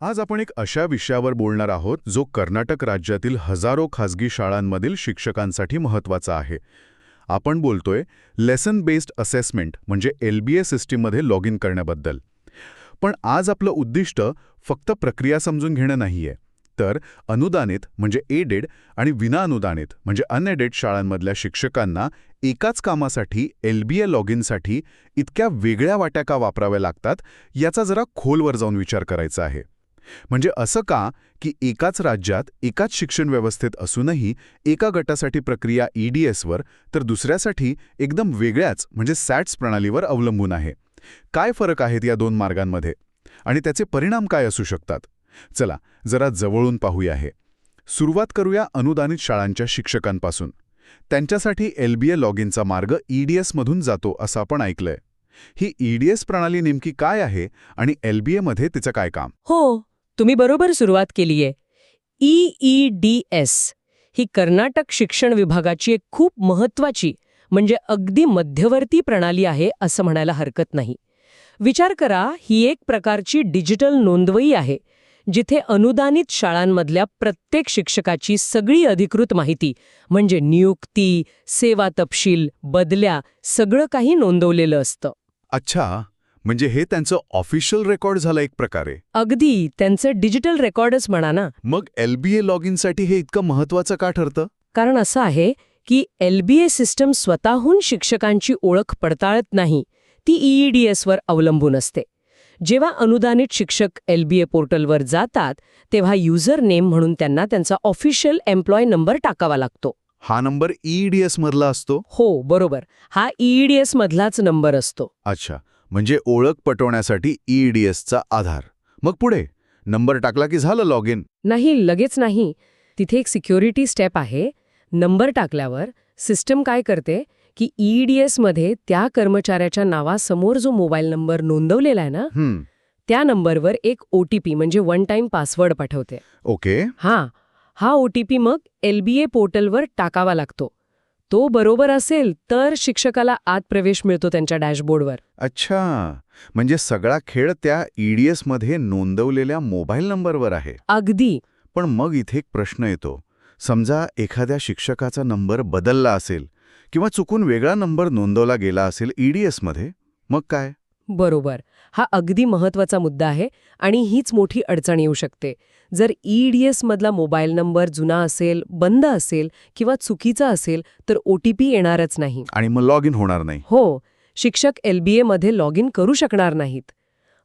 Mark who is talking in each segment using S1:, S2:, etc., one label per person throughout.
S1: आज आपण एक अशा विषयावर बोलणार आहोत जो कर्नाटक राज्यातील हजारो खासगी शाळांमधील शिक्षकांसाठी महत्त्वाचा आहे. आपण बोलतोय लेसन बेस्ड असेसमेंट म्हणजे एल बी ए सिस्टीममध्ये लॉग इन करण्याबद्दल. पण आज आपलं उद्दिष्ट फक्त प्रक्रिया समजून घेणं नाहीये. तर अनुदानित म्हणजे एडेड आणि विनाअनुदानित म्हणजे अनएडेड शाळांमधल्या शिक्षकांना एकाच कामासाठी एल बी ए लॉग इनसाठी इतक्या वेगळ्या वाट्या का वापराव्या लागतात याचा जरा खोलवर जाऊन विचार करायचा आहे. म्हणजे असं का की एकाच राज्यात एकाच शिक्षण व्यवस्थेत असूनही एका गटासाठी प्रक्रिया ईडीएसवर तर दुसऱ्यासाठी एकदम वेगळ्याच म्हणजे सॅट्स प्रणालीवर अवलंबून आहे. काय फरक आहेत या दोन मार्गांमध्ये? आणि त्याचे परिणाम काय असू शकतात? चला जरा जवळून पाहूया हे. सुरुवात करूया अनुदानित शाळांच्या शिक्षकांपासून. त्यांच्यासाठी एल बी ए लॉग इनचा मार्ग ई डी एसमधून जातो असं आपण ऐकलंय. ही ईडीएस प्रणाली नेमकी काय आहे आणि एल बी एमध्ये तिचं काय काम?
S2: हो तुम्ही बरोबर सुरुवात केलीये. ई डी एस ही कर्नाटक शिक्षण विभागाची एक खूप महत्वाची म्हणजे अगदी मध्यवर्ती प्रणाली आहे असं म्हणायला हरकत नाही. विचार करा ही एक प्रकारची डिजिटल नोंदवही आहे जिथे अनुदानित शाळांमधल्या प्रत्येक शिक्षकाची सगळी अधिकृत माहिती म्हणजे नियुक्ती सेवा तपशील बदल्या सगळं काही नोंदवलेलं असतं.
S1: अच्छा. म्हणजे हे त्यांचं ऑफिशियल रेकॉर्ड झालं एक प्रकारे.
S2: अगदी त्यांचं डिजिटल रेकॉर्डच म्हणा ना.
S1: मग एल बी ए लॉग इनसाठी हे इतकं महत्वाचं का ठरतं?
S2: कारण असं आहे की एलबीए सिस्टम स्वतःहून शिक्षकांची ओळख पडताळत नाही ती ईईडी एसवर अवलंबून असते. जेव्हा अनुदानित शिक्षक एलबीए पोर्टलवर जातात तेव्हा युजर नेम म्हणून त्यांना त्यांचा ऑफिशियल एम्प्लॉय नंबर टाकावा लागतो.
S1: हा नंबर ई डी एस मधला असतो?
S2: हो बरोबर. हा ईईडी एस मधलाच नंबर असतो.
S1: अच्छा. म्हणजे ओळख पटवण्यासाठी ई डी एसचा आधार. मग पुढे. नंबर टाकला की झालं लॉग इन
S2: नाही लगेच नाही. तिथे एक सिक्युरिटी स्टेप आहे. नंबर टाकल्यावर सिस्टम काय करते की ईडी मध्ये त्या कर्मचाऱ्याच्या नावासमोर जो मोबाईल नंबर नोंदवलेला आहे ना त्या नंबरवर एक ओ टी पी म्हणजे वन टाइम पासवर्ड पाठवते.
S1: ओके.
S2: हां. हा ओ टी पी मग एलबीए पोर्टलवर टाकावा लागतो. तो बरोबर असेल तर शिक्षकाला आत प्रवेश मिळतो त्यांच्या डॅशबोर्डवर.
S1: अच्छा. म्हणजे सगळा खेळ त्या ई डी एसमध्ये नोंदवलेल्या मोबाईल नंबरवर आहे.
S2: अगदी.
S1: पण मग इथे एक प्रश्न येतो. समजा एखाद्या शिक्षकाचा नंबर बदलला असेल किंवा चुकून वेगळा नंबर नोंदवला गेला असेल ई डी एसमध्ये मग काय?
S2: बरोबर. हा अगदी महत्त्वाचा मुद्दा आहे आणि हीच मोठी अडचण येऊ शकते. जर ईडीएस मधला मोबाईल नंबर जुना असेल बंद असेल किंवा चुकीचा असेल तर ओ टी पी येणारच नाही.
S1: आणि मग लॉग इन होणार नाही.
S2: हो शिक्षक एलबीए मध्ये लॉग इन करू शकणार नाहीत.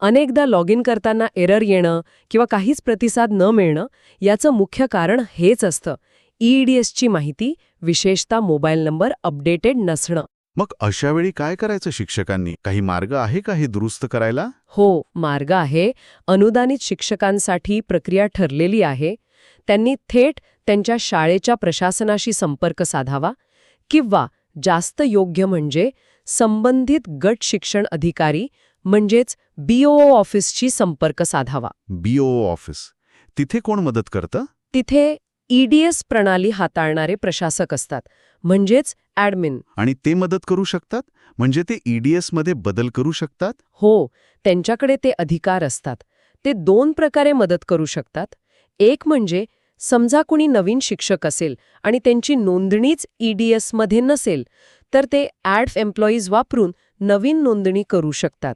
S2: अनेकदा लॉग इन करताना एरर येणं किंवा काहीच प्रतिसाद न मिळणं याचं मुख्य कारण हेच असतं. ईडीएसची माहिती विशेषतः मोबाईल नंबर अपडेटेड नसणं.
S1: मग अशा वेळी काय करायचं शिक्षकांनी? काही मार्ग आहे का हे दुरुस्त करायला?
S2: हो मार्ग आहे. अनुदानित शिक्षकांसाठी प्रक्रिया ठरलेली आहे. त्यांनी थेट त्यांच्या शाळेच्या प्रशासनाशी संपर्क साधावा किंवा जास्त योग्य म्हणजे संबंधित गट शिक्षण अधिकारी म्हणजेच बीओ ऑफिसशी संपर्क साधावा.
S1: BO office. तिथे कोण मदत करतं?
S2: तिथे ईडीएस प्रणाली हाताळणारे प्रशासक असतात. म्हणजेच ॲडमिन.
S1: आणि ते मदत करू शकतात? म्हणजे ते ई डी एसमध्ये बदल करू शकतात?
S2: हो त्यांच्याकडे ते अधिकार असतात. ते दोन प्रकारे मदत करू शकतात. एक म्हणजे समजा कुणी नवीन शिक्षक असेल आणि त्यांची नोंदणीच ईडीएसमध्ये नसेल तर ते ॲड एम्प्लॉईज वापरून नवीन नोंदणी करू शकतात.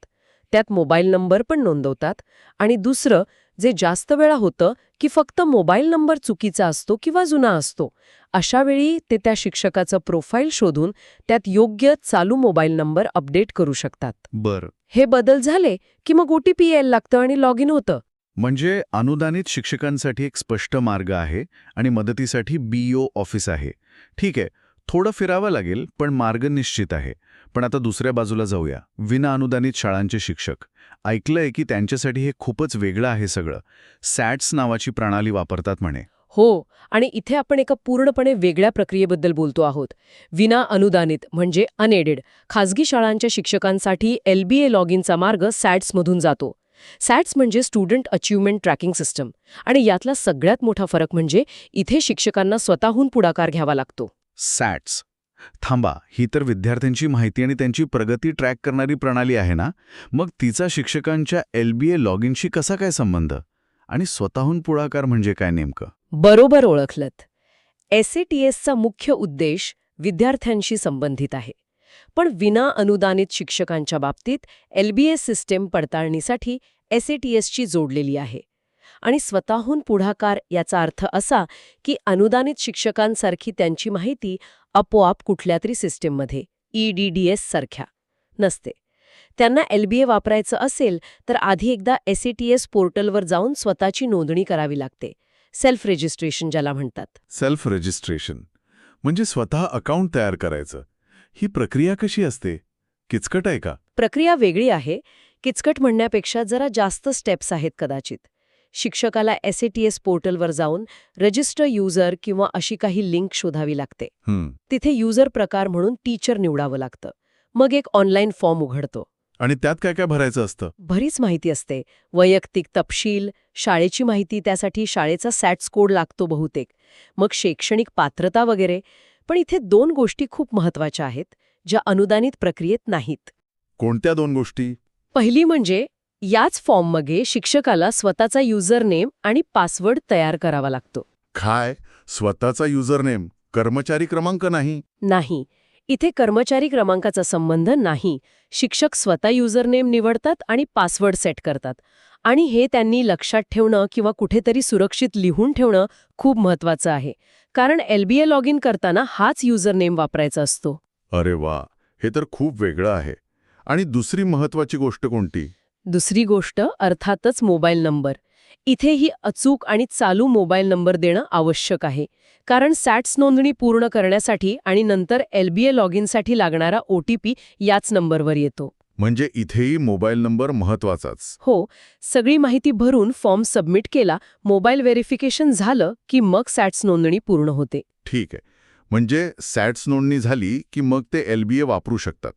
S2: त्यात मोबाईल नंबर पण नोंदवतात. आणि दुसरं जे जास्त वेळा होतं की फक्त मोबाईल नंबर चुकीचा असतो किंवा जुना असतो. अशा वेळी ते त्या शिक्षकाचं प्रोफाईल शोधून त्यात योग्य चालू मोबाईल नंबर अपडेट करू शकतात.
S1: बरं.
S2: हे बदल झाले की मग ओटीपी यायला लागतं आणि लॉग इन होतं.
S1: म्हणजे अनुदानित शिक्षकांसाठी एक स्पष्ट मार्ग आहे आणि मदतीसाठी बीओ ऑफिस आहे. ठीक आहे थोडं फिरावं लागेल पण मार्ग निश्चित आहे. पण आता दुसऱ्या बाजूला जाऊया. विना अनुदानित शाळांचे शिक्षक. ऐकलंय की त्यांच्यासाठी हे खूपच वेगळं आहे सगळं. सॅट्स नावाची प्रणाली वापरतात म्हणे.
S2: हो आणि इथे आपण एका पूर्णपणे वेगळ्या प्रक्रियेबद्दल बोलतो आहोत. विना अनुदानित म्हणजे अनएडेड खाजगी शाळांच्या शिक्षकांसाठी एलबीए लॉग इनचा मार्ग सॅट्समधून जातो. सॅट्स म्हणजे स्टुडंट अचिव्हमेंट ट्रॅकिंग सिस्टम आणि यातला सगळ्यात मोठा फरक म्हणजे इथे शिक्षकांना स्वतःहून पुढाकार घ्यावा लागतो.
S1: सॅट्स. थांबा ही तर विद्यार्थ्यांची माहिती आणि त्यांची प्रगती ट्रॅक करणारी प्रणाली आहे ना? मग तिचा शिक्षकांच्या एल बी ए लॉग इनशी कसा काय संबंध?
S3: आणि स्वतःहून पुढाकार म्हणजे काय नेमकं?
S2: बरोबर ओळखलत. एसएटीएसचा मुख्य उद्देश विद्यार्थ्यांशी संबंधित आहे. पण विना अनुदानित शिक्षकांच्या बाबतीत एलबीएस सिस्टीम पडताळणीसाठी एसएटीएसची जोडलेली आहे. आणि स्वतःहून पुढाकार याचा अर्थ असा की अनुदानित शिक्षकांसारखी त्यांची माहिती आपोआप कुठल्या तरी सिस्टीममध्ये ईडीडीएस सारख्या नसते. त्यांना एलबीए वापरायचं असेल तर आधी एकदा एसएटीएस पोर्टलवर जाऊन स्वतःची नोंदणी करावी लागते. सेल्फ रेजिस्ट्रेशन ज्याला म्हणतात.
S1: सेल्फ रजिस्ट्रेशन म्हणजे स्वतः अकाउंट तयार करायचं. ही प्रक्रिया कशी असते? किचकट आहे का?
S2: प्रक्रिया वेगळी आहे. किचकट म्हणण्यापेक्षा जरा जास्त स्टेप्स आहेत कदाचित. शिक्षकाला एसएटीएस पोर्टलवर जाऊन रजिस्टर युजर किंवा अशी काही लिंक शोधावी लागते. तिथे युजर प्रकार म्हणून टीचर निवडावं लागतं. मग एक ऑनलाईन फॉर्म उघडतो.
S1: आणि त्यात काय काय भरायचं असतं?
S2: बरीच माहिती असते. वैयक्तिक तपशील शाळेची माहिती त्यासाठी शाळेचा सॅट्स कोड लागतो बहुतेक. मग शैक्षणिक पात्रता वगैरे. पण इथे दोन गोष्टी खूप महत्त्वाच्या आहेत ज्या अनुदानित प्रक्रियेत नाहीत.
S1: कोणत्या दोन गोष्टी?
S2: पहिली म्हणजे याच फॉर्ममध्ये शिक्षकाला स्वतःचा युजरनेम आणि पासवर्ड तयार करावा लागतो.
S1: काय स्वतःचा युजरनेम कर्मचारी क्रमांक नाही.
S2: नाही. इथे कर्मचारी क्रमांकाचा संबंध नाही. शिक्षक स्वतः युजरनेम निवडतात आणि पासवर्ड सेट करतात. आणि हे त्यांनी लक्षात ठेवणं किंवा कुठेतरी सुरक्षित लिहून ठेवणं खूप महत्वाचं आहे. कारण एलबीए लॉग इन करताना हाच युजरनेम वापरायचा असतो.
S1: अरे वा हे तर खूप वेगळं आहे. आणि दुसरी महत्वाची गोष्ट कोणती?
S2: दुसरी गोष्ट अर्थातच मोबाईल नंबर. इथेही अचूक आणि चालू मोबाईल नंबर देणं आवश्यक आहे. कारण सॅट्स नोंदणी पूर्ण करण्यासाठी आणि नंतर एलबीए लॉग इनसाठी लागणारा ओटीपी याच नंबरवर येतो.
S1: म्हणजे इथेही मोबाईल नंबर महत्वाचाच
S2: हो सगळी माहिती भरून फॉर्म सबमिट केला मोबाईल व्हेरिफिकेशन झालं की मग सॅट्स नोंदणी पूर्ण होते.
S1: ठीक आहे. म्हणजे सॅट्स नोंदणी झाली की मग ते एलबीए वापरू शकतात.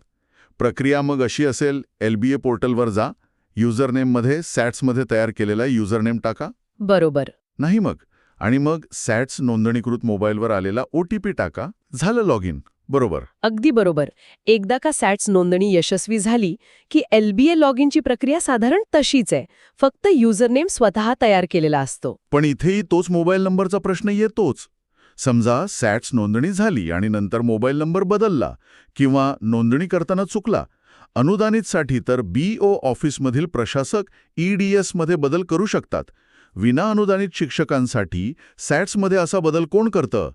S1: प्रक्रिया मग अशी असेल एलबीए पोर्टलवर जा युजरनेममध्ये सॅट्समध्ये तयार केलेला युजरनेम टाका.
S2: बरोबर.
S1: नाही मग. आणि मग सॅट्स नोंदणीकृत मोबाईलवर आलेला ओ टी पी टाका. झालं लॉग इन बरोबर.
S2: अगदी बरोबर. एकदा का सॅट्स नोंदणी यशस्वी झाली की एलबीए लॉग इनची प्रक्रिया साधारण तशीच आहे. फक्त युजरनेम स्वतः तयार केलेला असतो.
S1: पण इथेही तोच मोबाईल नंबरचा प्रश्न येतोच. समजा सॅट्स नोंदणी झाली आणि नंतर मोबाईल नंबर बदलला किंवा नोंदणी करताना चुकला अनुदानितसाठी तर बीओ ऑफिसमधील प्रशासक ईडीएसमध्ये बदल करू शकतात. विना अनुदानित शिक्षकांसाठी सॅट्समध्ये असा बदल कोण करतं?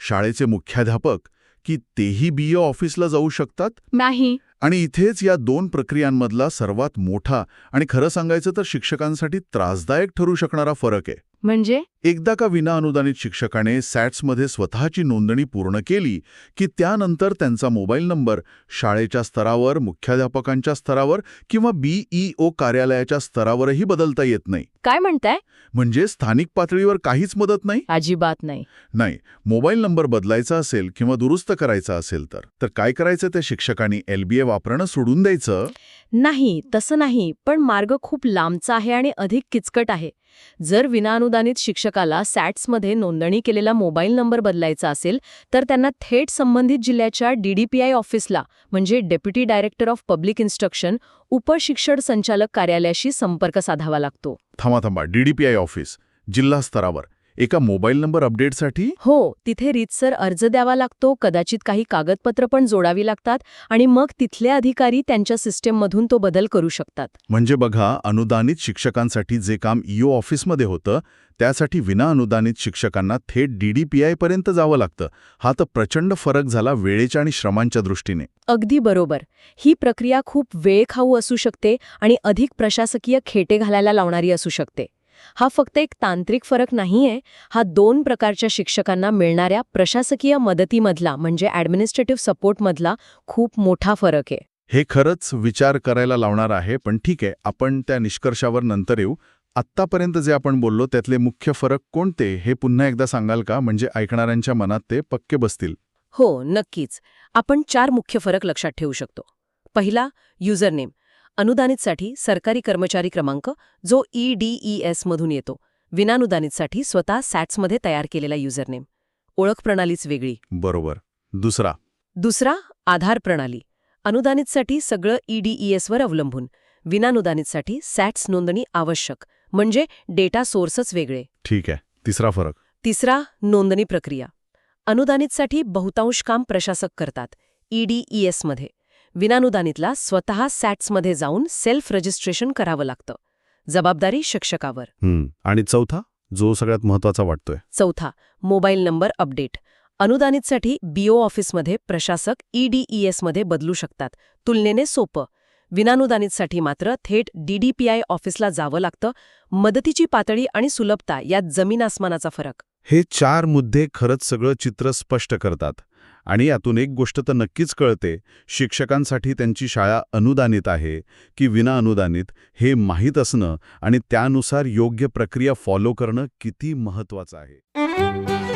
S1: शाळेचे मुख्याध्यापक की तेही बीओ ऑफिसला जाऊ शकतात?
S2: नाही.
S1: आणि इथेच या दोन प्रक्रियांमधला सर्वात मोठा आणि खरं सांगायचं तर शिक्षकांसाठी त्रासदायक ठरू शकणारा फरक आहे.
S2: म्हणजे?
S1: एकदा का विना अनुदानित शिक्षकाने सॅट्समध्ये स्वतःची नोंदणी पूर्ण केली की त्यानंतर त्यांचा मोबाईल नंबर शाळेच्या स्तरावर मुख्याध्यापकांच्या स्तरावर किंवा बीईओ कार्यालयाच्या स्तरावरही बदलता येत नाही.
S2: काय म्हणताय?
S1: म्हणजे स्थानिक पातळीवर काहीच मदत नाही?
S2: अजिबात नाही.
S1: नाही. मोबाईल नंबर बदलायचा असेल किंवा दुरुस्त करायचा असेल तर? तर काय करायचं त्या शिक्षकांनी? एलबीए वापरणं सोडून द्यायचं?
S2: नाही तसं नाही. पण मार्ग खूप लांबचा आहे आणि अधिक किचकट आहे. जर विनाअनुदानित शिक्षकाला सॅट्समध्ये नोंदणी केलेला मोबाईल नंबर बदलायचा असेल तर त्यांना थेट संबंधित जिल्ह्याच्या डीडीपीआय ऑफिसला म्हणजे deputy director of public instruction उपशिक्षण संचालक कार्यालयाशी संपर्क साधावा लागतो.
S1: थांबा थांबा डीडीपीआय ऑफिस जिल्हा स्तरावर. एका मोबाईल नंबर अपडेटसाठी?
S2: हो तिथे रीतसर अर्ज द्यावा लागतो कदाचित काही कागदपत्र पण जोडावी लागतात आणि मग तिथले अधिकारी त्यांच्या सिस्टीममधून तो बदल करू शकतात.
S1: म्हणजे बघा अनुदानित शिक्षकांसाठी जे काम ईओ ऑफिसमध्ये होतं त्यासाठी विना अनुदानित शिक्षकांना थेट डीडीपीआय पर्यंत जावं लागतं. हा तर प्रचंड फरक झाला वेळेच्या आणि श्रमांच्या दृष्टीने.
S2: अगदी बरोबर. ही प्रक्रिया खूप वेळखाऊ असू शकते आणि अधिक प्रशासकीय खेटे घालायला लावणारी असू शकते. हा फक्त एक तांत्रिक फरक नाहीये. हा दोन प्रकारच्या शिक्षकांना मिळणाऱ्या प्रशासकीय मदतीमधला म्हणजे ॲडमिनिस्ट्रेटिव्ह सपोर्टमधला खूप मोठा फरक आहे.
S1: हे खरंच विचार करायला लावणार आहे पण ठीक आहे आपण त्या निष्कर्षावर नंतर येऊ. आत्तापर्यंत जे आपण बोललो त्यातले मुख्य फरक कोणते हे पुन्हा एकदा सांगाल का? म्हणजे ऐकणाऱ्यांच्या मनात ते पक्के बसतील.
S2: हो नक्कीच. आपण चार मुख्य फरक लक्षात ठेवू शकतो. पहिला युजरनेम अनुदानितसाठी सरकारी कर्मचारी क्रमांक जो E ईडीईएस मधून येतो. विनानुदानितसाठी स्वतः सॅट्समध्ये तयार केलेला युजरनेम ओळख प्रणालीच वेगळी.
S1: बरोबर. दुसरा.
S2: दुसरा आधार प्रणाली. अनुदानितसाठी सगळं E ईडीईएसवर अवलंबून. विनानुदानितसाठी सॅट्स नोंदणी आवश्यक. म्हणजे डेटा सोर्सच वेगळे.
S1: ठीक आहे. तिसरा फरक.
S2: तिसरा नोंदणी प्रक्रिया. अनुदानितसाठी बहुतांश काम प्रशासक करतात. E ईडीईएसमध्ये विनानुदानितला स्वतः सॅट्समध्ये जाऊन सेल्फ रजिस्ट्रेशन करावं लागतं. जबाबदारी शिक्षकावर.
S1: आणि चौथा जो सगळ्यात महत्त्वाचा वाटतोय.
S2: चौथा मोबाईल नंबर अपडेट. अनुदानितसाठी बीओ ऑफिसमध्ये प्रशासक E ईडीईएसमध्ये बदलू शकतात. तुलनेने सोपं. विनानुदानितसाठी मात्र थेट डीडीपीआय ऑफिसला जावं लागतं. मदतीची पातळी आणि सुलभता यात जमीन आसमानाचा फरक.
S1: हे चार मुद्दे खरंच सगळं चित्र स्पष्ट करतात. आणि यातून एक गोष्ट तर नक्कीच कळते. शिक्षकांसाठी त्यांची शाळा अनुदानित आहे की विना अनुदानित हे माहीत असणं आणि त्यानुसार योग्य प्रक्रिया फॉलो करणं किती महत्वाचं आहे.